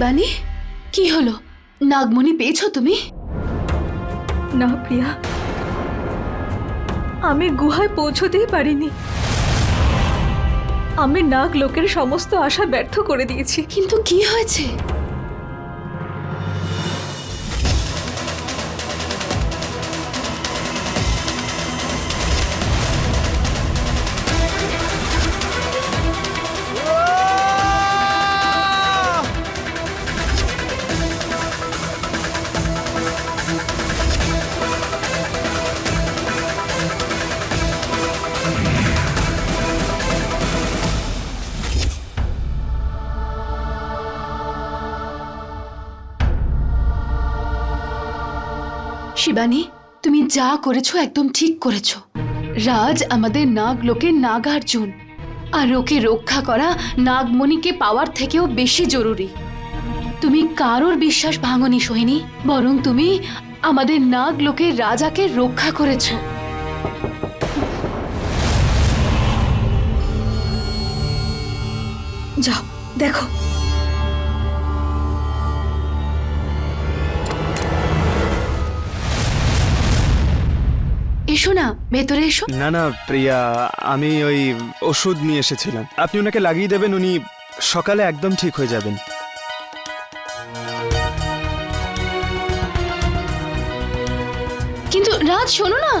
শিবানী? কি হলো? নাগমণি পেয়েছ তুমি? না প্রিয়া। আমি গুহায় পৌঁছতেই পারিনি। আমি নাগ লোকের সমস্ত আশা ব্যর্থ করে দিয়েছি। কিন্তু কি হয়েছে? শিবানী, তুমি যা করেছ একদম ঠিক করেছ। রাজ আমাদের নাগ লোকের নাগার্জুন, আর ওকে রক্ষা করা নাগমণিকে পাওয়ার থেকেও বেশি জরুরি। তুমি কারোর বিশ্বাস ভাঙনি, সোহিনী, বরং তুমি আমাদের নাগ লোকের রাজাকে রক্ষা করেছ। যাও, দেখো। এসো না ভেতরে এসো। না না প্রিয়া আমি ওই ওষুধ নিয়ে এসেছিলাম। আপনি ওনাকে লাগিয়ে দেবেন উনি সকালে একদম ঠিক হয়ে যাবেন। কিন্তু রাজ শোনো না।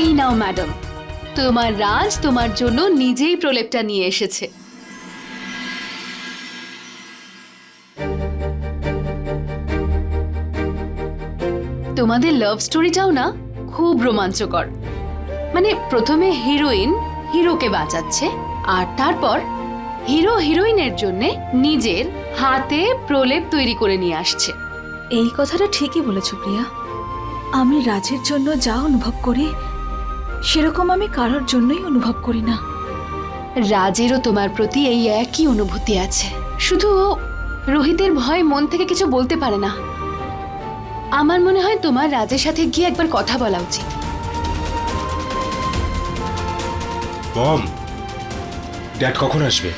এই নাও ম্যাডাম। তোমার রাজ তোমার জন্য নিজেই প্রলেপটা নিয়ে এসেছে। তোমাদের লাভ স্টোরিটাও না খুব রোমাঞ্চকর। মানে প্রথমে হিরোইন হিরোকে বাঁচাচ্ছে আর তারপর হিরো হিরোইনের জন্য নিজের হাতে প্রলেপ তৈরি করে নিয়ে আসছে। এই কথাটা ঠিকই বলেছ প্রিয়া। আমি রাজের জন্য যা অনুভব করি সেরকম আমি কারোর জন্যই অনুভব করি না। রাজেরও তোমার প্রতি এই একই অনুভূতি আছে। শুধু রোহিতের ভয় মন থেকে কিছু বলতে পারে না। আমার মনে হয় তোমার রাজের সাথে গিয়ে একবার কথা বলা উচিত। মম ড্যাড কখন আসবে?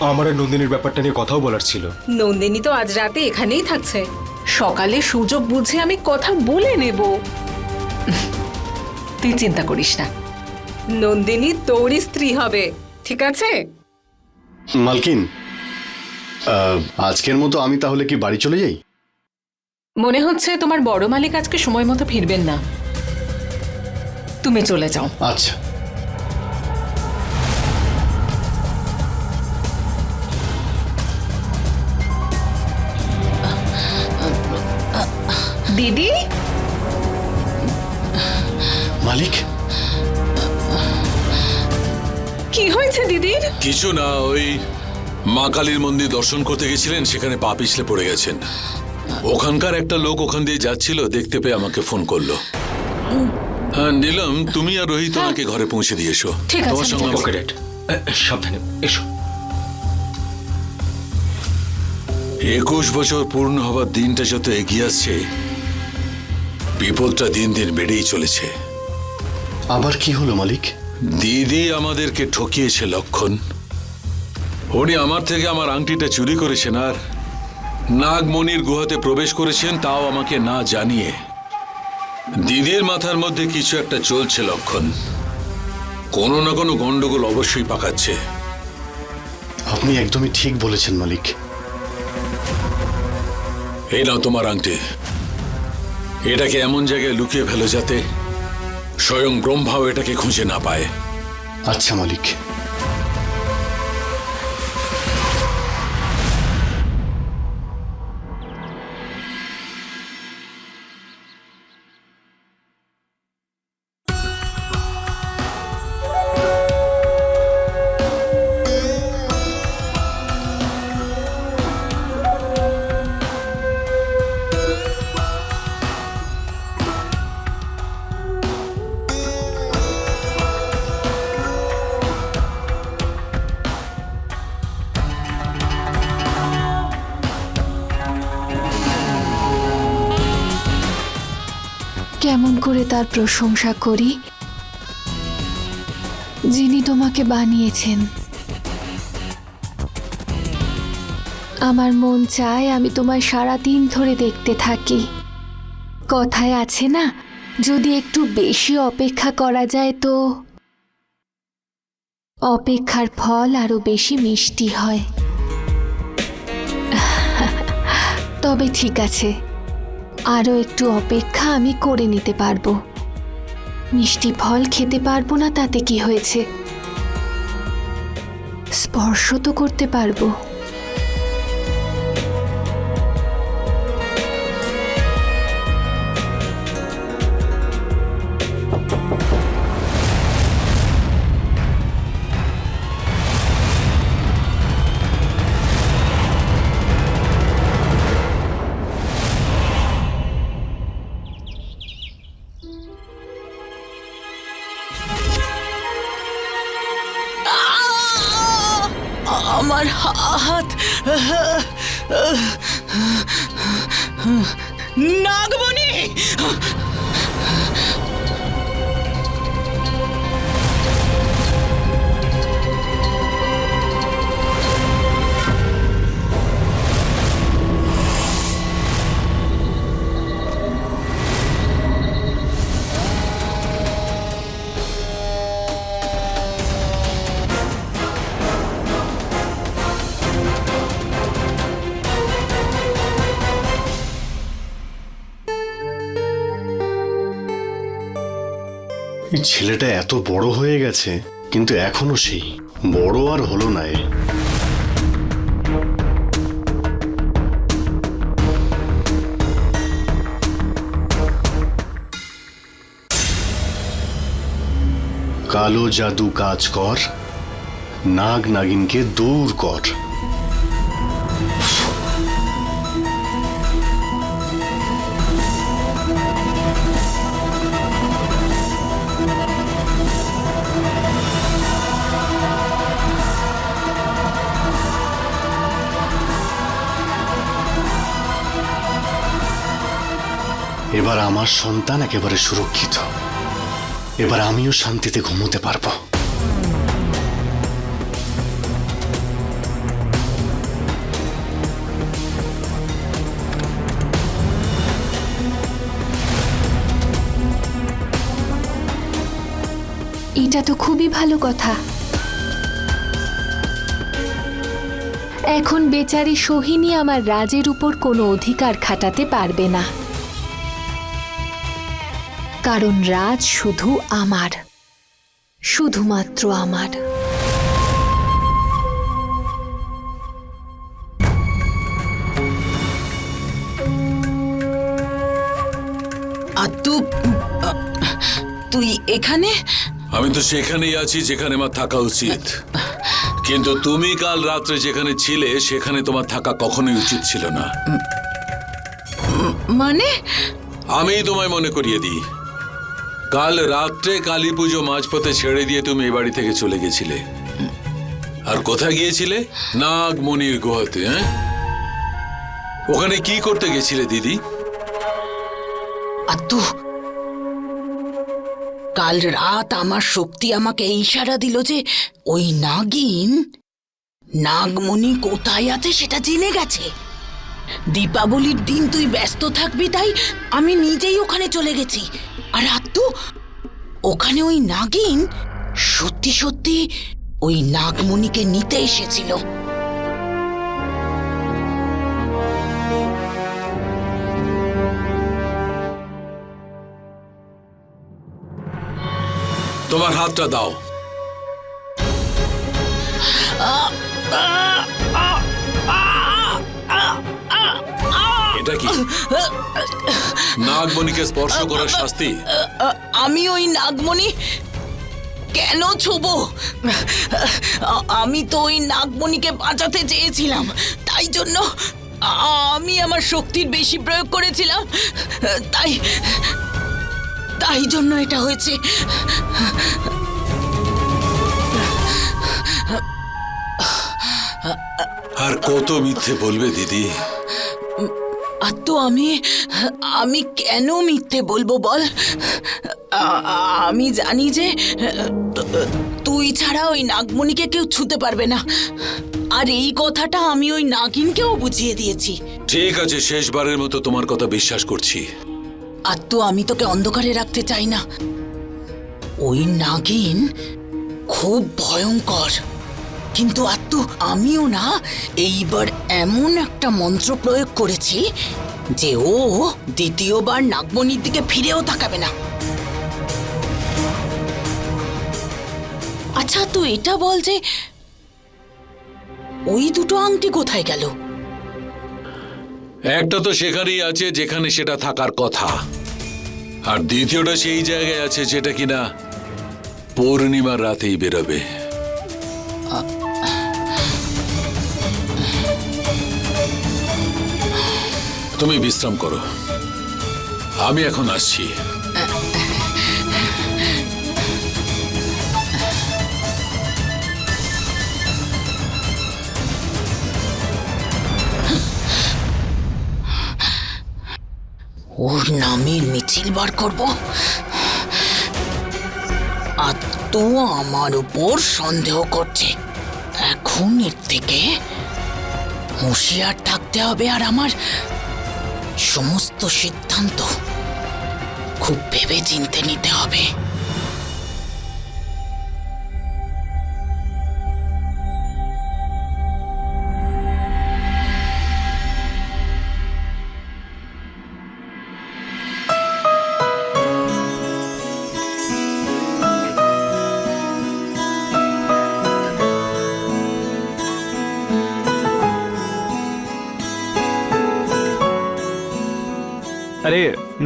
আমার আর নন্দিনীর ব্যাপারটা নিয়ে কথাও বলার ছিল। নন্দিনী তো আজ রাতে এখানেই থাকছে। সকালে সুযোগ বুঝে আমি কথা বলে নেব। তুই চিন্তা করিস না। নন্দিনী তোরই স্ত্রী হবে ঠিক আছে? মালকিন আহ, আজকের মতো আমি তাহলে কি বাড়ি চলে যাই? মনে হচ্ছে তোমার বড় মালিক আজকে সময় মতো ফিরবেন না। তুমি চলে যাও। আচ্ছা। দিদি? মালিক? কি হয়েছে দিদির? কিছু না ওই মা কালীর মন্দির দর্শন করতে গেছিলেন সেখানে পা পিছলে পড়ে গেছেন। ওখানকার একটা লোক ওখান দিয়ে যাচ্ছিল দেখতে পেয়ে আমাকে ফোন করল। হ্যাঁ নিলাম তুমি আর রোহিত ওনাকে ঘরে পৌঁছে দিয়ে এসো। ঠিক আছে, তোমার সঙ্গে ওকে ড্যাড সাবধানে এসো। একুশ বছর পূর্ণ হবার দিনটা যত এগিয়ে আসছে বিপদটা দিন দিন বেড়েই চলেছে। আবার কি হলো মালিক? দিদি আমাদেরকে ঠকিয়েছে লক্ষণ। উনি আমার থেকে আমার আংটিটা চুরি করেছেন আর নাগমণির গুহাতে প্রবেশ করেছেন তাও আমাকে না জানিয়ে। দিদির মাথার মধ্যে কিছু একটা চলছে লক্ষণ। কোনো না কোনো গন্ডগোল অবশ্যই পাকাচ্ছে। আপনি একদমই ঠিক বলেছেন মালিক। এই নাও তোমার আংটি। এটাকে এমন জায়গায় লুকিয়ে ফেলো যাতে স্বয়ং ব্রহ্মাও এটাকে খুঁজে না পায়। আচ্ছা মালিক। করে তার প্রশংসা করি, যিনি তোমাকে বানিয়েছেন। আমার মন চায় আমি তোমায় সারা দিন ধরে দেখতে থাকি। কথায় আছে না, যদি একটু বেশি অপেক্ষা করা যায় তো? অপেক্ষার ফল আরও বেশি মিষ্টি হয়। তবে ঠিক আছে। আরও একটু অপেক্ষা আমি করে নিতে পারব। মিষ্টি ফল খেতে পারব না, তাতে কি হয়েছে? স্পর্শ তো করতে পারব। নাগমণি! ছেলেটা এত বড় হয়ে গেছে, কিন্তু এখনও সেই। বড় আর হলো না কালো জাদু কাজ কর, নাগ নাগিনকে দূর কর। এবার আমার সন্তান একেবারে সুরক্ষিত। এবার আমিও শান্তিতে ঘুমোতে পারব। এটা তো খুবই ভালো কথা। এখন বেচারি সোহিনী আমার রাজের উপর কোনো অধিকার খাটাতে পারবে না। কারণ রাজ শুধু আমার শুধুমাত্র আমার। তুই এখানে? আমি তো সেখানেই আছি যেখানে আমার থাকা উচিত। কিন্তু তুমি কাল রাত্রে যেখানে ছিলে সেখানে তোমার থাকা কখনোই উচিত ছিল না। মানে? আমি তোমায় মনে করিয়ে দিই। কাল রাত্রে কালী পুজো মাঝপথে ছেড়ে দিয়ে তুমি এ বাড়ি থেকে চলে গেছিলে। আর কোথায় গিয়েছিলে? নাগমণির গুহাতে হ্যাঁ? ওখানে কি করতে গেছিলে, দিদি? কাল রাত আমার শক্তি আমাকে ইশারা দিল যে ওই নাগিন, নাগমণি কোথায় আছে সেটা জেনে গেছে। দীপাবলির দিন তুই ব্যস্ত থাকবি তাই? আমি নিজেই ওখানে চলে গেছি। আর আত্মু ওখানে ওই নাগিন সত্যি সত্যি ওই নাগমণিকে নিতে এসেছিল। তোমার হাতটা দাও। এটা কি নাগমণিকে স্পর্শ করার শাস্তি? আমি ওই নাগমণি কেন ছোবো? আমি তো ওই নাগমণিকে বাঁচাতে চেয়েছিলাম। তাই জন্য আমি আমার শক্তির বেশি প্রয়োগ করেছিলাম। তাই তাই জন্য এটা হয়েছে। আর কত মিথ্যে বলবে দিদি? আর তো আমি আমি কেন মিথ্যে বলব বল? আমি জানি যে তুই ছাড়া ওই নাগমণিকে কেউ ছুতে পারবে না। আর এই কথাটা আমি ওই নাগিনকেও বুঝিয়ে দিয়েছি। ঠিক আছে শেষবারের মতো তোমার কথা বিশ্বাস করছি। আর তো আমি তোকে অন্ধকারে রাখতে চাই না। ওই নাগিন খুব ভয়ঙ্কর। কিন্তু আত্মু, আমিও না। এইবার এমন একটা মন্ত্র প্রয়োগ করেছি যে ও দ্বিতীয়বার নাগমণির দিকে ফিরেও তাকাবে না। আচ্ছা তুই এটা বল যে ওই দুটো আংটি কোথায় গেল? একটা তো সেখানেই আছে, যেখানে সেটা থাকার কথা। আর দ্বিতীয়টা সেই জায়গায় আছে, যেটা কিনা পূর্ণিমার রাতেই বেরোবে। তুমি বিশ্রাম করো। আমি এখন আসছি। ওর নামে মিছিল বার করব। আর তো আমার উপর সন্দেহ করছে। এখন এর থেকে হুঁশিয়ার থাকতে হবে আর আমার সমস্ত সিদ্ধান্ত খুব ভেবে চিনতে নিতে হবে।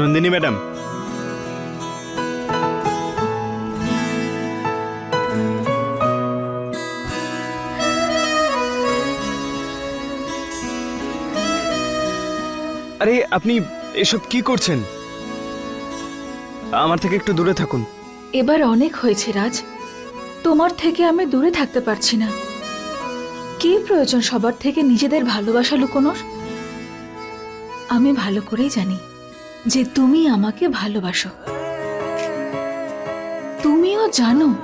নন্দিনী ম্যাডাম। আরে, আপনি এসব কি করছেন? আমার থেকে একটু দূরে থাকুন। এবার অনেক হয়েছে, রাজ। তোমার থেকে আমি দূরে থাকতে পারছি না। কি প্রয়োজন সবার থেকে নিজেদের ভালোবাসা লুকোনোর? আমি ভালো করেই জানি। যে তুমি আমাকে ভালোবাসো। তুমিও জানো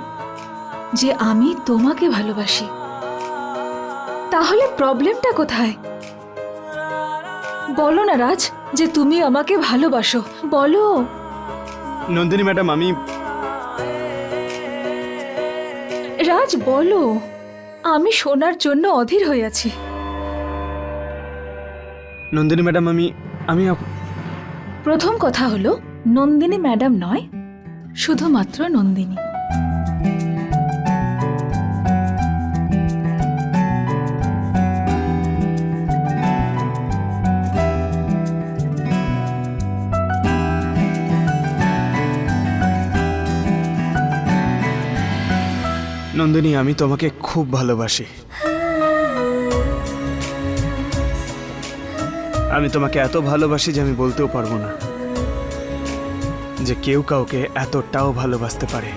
যে আমি তোমাকে ভালোবাসি। তাহলে প্রবলেমটা কোথায়? বলো না রাজ যে তুমি আমাকে ভালোবাসো। বলো। নন্দিনী ম্যাডাম আমি রাজ বলো। আমি শোনার জন্য অধীর হয়ে আছি। নন্দিনী ম্যাডাম আমি আমি প্রথম কথা হলো নন্দিনী ম্যাডাম নয় শুধুমাত্র নন্দিনী। নন্দিনী আমি তোমাকে খুব ভালোবাসি। আমি তোমাকে এত ভালোবাসি যে আমি বলতেও পারব না যে কেউ কাউকে এতটাও ভালোবাসতে পারে।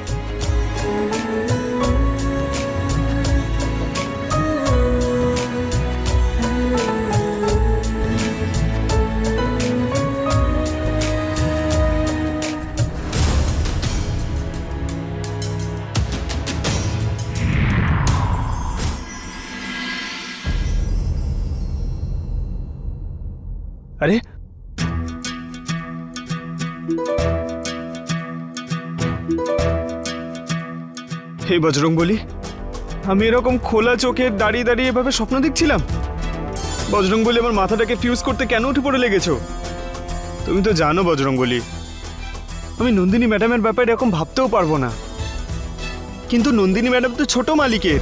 হে বজরং বলি আমি এরকম খোলা চোখে দাঁড়িয়ে দাঁড়িয়ে এভাবে স্বপ্ন দেখছিলাম। বজরং বলি আমার মাথাটাকে ফিউজ করতে কেন উঠে পড়ে লেগেছো? তুমি তো জানো বজরং বলি আমি নন্দিনী ম্যাডামের ব্যাপারে এরকম ভাবতেও পারব না। কিন্তু নন্দিনী ম্যাডাম তো ছোট মালিকের।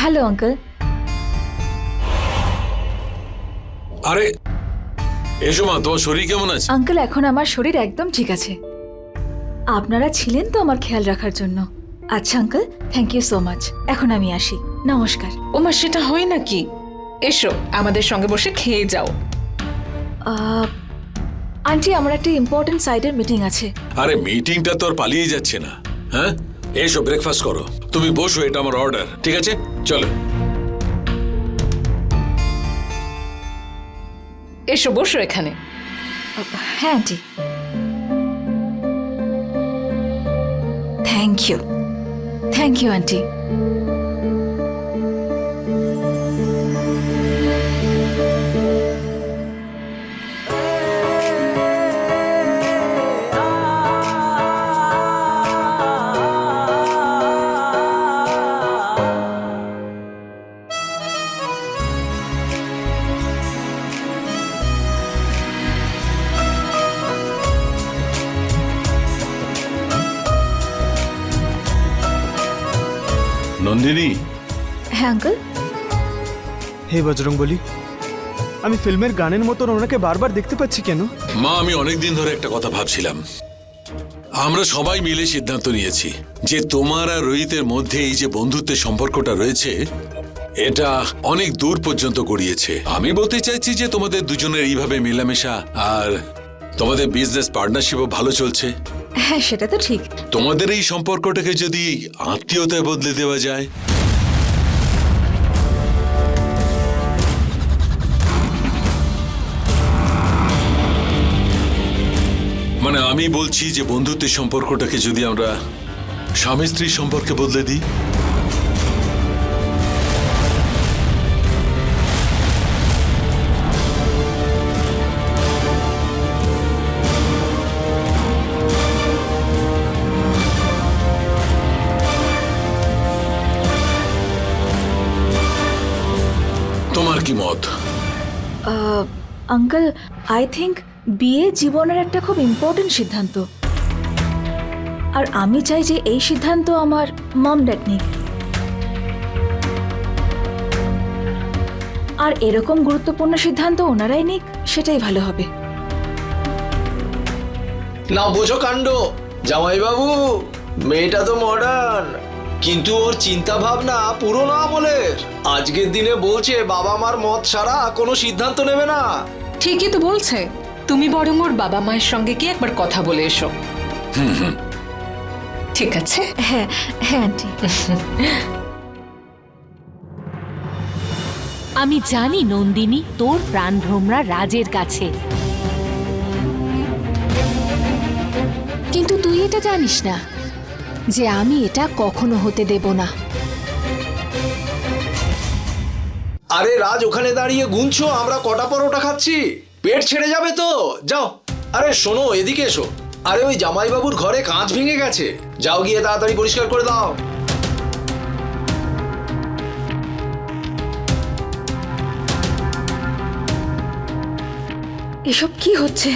Hello uncle. আরে এসো মা তোমার শরীর কেমন আছে? আঙ্কেল এখন আমার শরীর একদম ঠিক আছে। আপনারা ছিলেন তো আমার খেয়াল রাখার জন্য। আচ্ছা uncle thank you so much এখন আমি আসি। নমস্কার। ওমা সেটা হয় নাকি? এসো আমাদের সঙ্গে বসে খেয়ে যাও। আহ, আন্টি আমার একটা ইম্পর্টেন্ট সাইডের মিটিং আছে। আরে মিটিংটা তো আর পালিয়ে যাচ্ছে না। হ্যাঁ? এসো ব্রেকফাস্ট করো। তুমি বসো এটা আমার অর্ডার ঠিক আছে? চলো। এসো বসো এখানে। হ্যাঁ aunty. Thank you thank you aunty. Nandini হ্যাঁ আঙ্কেল? হে বজরং বলি আমি ফিল্মের গানের মতন ওনাকে বারবার দেখতে পাচ্ছি কেন? মা আমি অনেক দিন ধরে একটা কথা ভাবছিলাম। আমরা সবাই মিলে সিদ্ধান্ত নিয়েছি যে তোমার আর রোহিতের মধ্যে এই যে বন্ধুত্বের সম্পর্কটা রয়েছে এটা অনেক দূর পর্যন্ত গড়িয়েছে। আমি বলতে চাইছি যে তোমাদের দুজনের এইভাবে মেলামেশা আর তোমাদের বিজনেস পার্টনারশিপও ভালো চলছে। হ্যাঁ সেটা তো ঠিক। তোমাদের এই সম্পর্কটাকে যদি আত্মীয়তায় বদলে দেওয়া যায়? মানে আমি বলছি যে বন্ধুত্বের সম্পর্কটাকে যদি আমরা স্বামী স্ত্রীর সম্পর্কে বদলে দিই? আঙ্কেল আই থিঙ্ক বিয়ে জীবনের একটা খুব ইম্পর্টেন্ট সিদ্ধান্ত। আর আমি চাই যে এই সিদ্ধান্ত আমার মম ড্যাড নিক। আর এরকম গুরুত্বপূর্ণ সিদ্ধান্ত ওনারাই নিক, সেটাই ভালো হবে। না বোঝো কাণ্ড। জামাইবাবু, মেয়েটা তো মডার্ন কিন্তু ওর চিন্তা ভাবনা পুরনো আমলের। আজকের দিনে বলছে বাবা মার মত ছাড়া কোনো সিদ্ধান্ত নেবে না। ঠিকই তো বলছে। তুমি বরং ওর বাবা মায়ের সঙ্গে কি একবার কথা বলে এসো। ঠিক আছে? হ্যাঁ হ্যাঁ আন্টি। আমি জানি নন্দিনী তোর প্রাণভ্রমরা রাজের কাছে। কিন্তু তুই এটা জানিস না। যে আমি এটা কখনো হতে দেব না। আরে রাজ ওখানে দাঁড়িয়ে গুনছো আমরা কটা পরোটা খাচ্ছি? পেট ছেড়ে যাবে তো। যাও। আরে শোনো এদিকে এসো। আরে ওই জামাইবাবুর ঘরে কাঁচ ভেঙে গেছে। যাও গিয়ে তাড়াতাড়ি পরিষ্কার করে দাও। এসব কি হচ্ছে?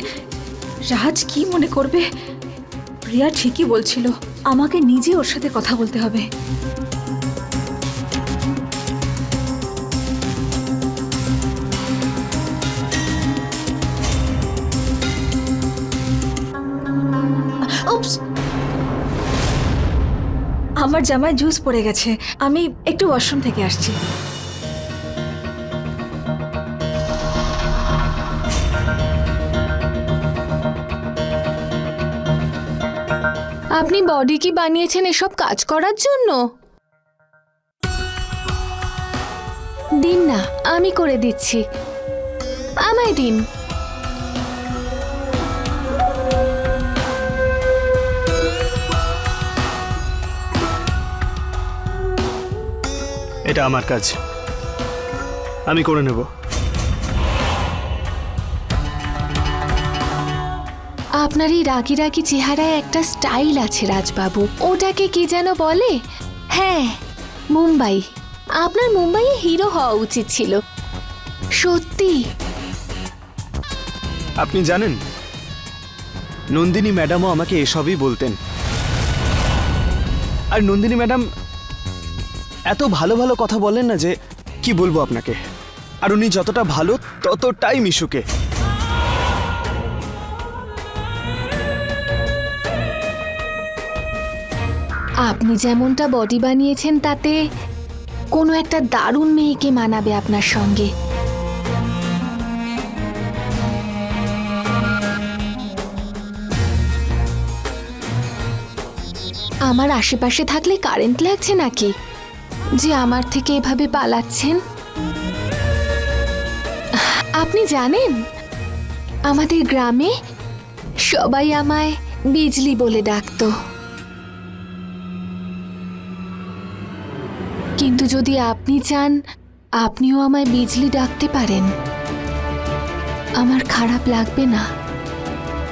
রাজ কি মনে করবে? প্রিয়া ঠিকই বলছিল। আমাকে নিজে ওর সাথে কথা বলতে হবে! আমার জামায় জুস পড়ে গেছে। আমি একটু ওয়াশরুম থেকে আসছি। আপনি বডি কি বানিয়েছেন এসব কাজ করার জন্য? দিন না আমি করে দিচ্ছি। আমায় দিন। এটা আমার কাজ। আমি করে নেব। আপনার এই রাগি রাগি চেহারায় একটা স্টাইল আছে রাজবাবু। ওটাকে কি যেন বলে? হ্যাঁ মুম্বাই। আপনার মুম্বাইয়ে হিরো হওয়া উচিত ছিল। সত্যি। আপনি জানেন, নন্দিনী ম্যাডামও আমাকে এসবই বলতেন। আর নন্দিনী ম্যাডাম এত ভালো ভালো কথা বলেন না যে কি বলব আপনাকে? আর উনি যতটা ভালো, ততটাই মিশুকে। আপনি যেমনটা বডি বানিয়েছেন তাতে কোনো একটা দারুণ মেয়েকে মানাবে আপনার সঙ্গে। আমার আশেপাশে থাকলে কারেন্ট লাগছে নাকি? যে আমার থেকে এভাবে পালাচ্ছেন? আপনি জানেন, আমাদের গ্রামে সবাই আমায় বিজলি বলে ডাকতো। কিন্তু যদি আপনি চান আপনিও আমায় বিজলি ডাকতে পারেন। আমার খারাপ লাগবে না।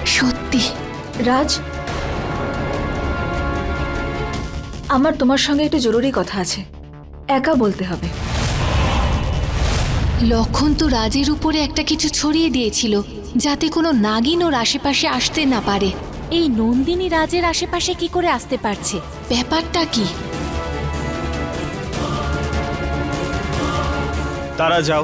সত্যি। রাজ আমার তোমার সঙ্গে একটু জরুরি কথা আছে। একা বলতে হবে। লক্ষণ তো রাজের উপরে একটা কিছু ছড়িয়ে দিয়েছিল যাতে কোনো নাগিন ওর আশেপাশে আসতে না পারে। এই নন্দিনী রাজের আশেপাশে কি করে আসতে পারছে? ব্যাপারটা কি? তারা যাও।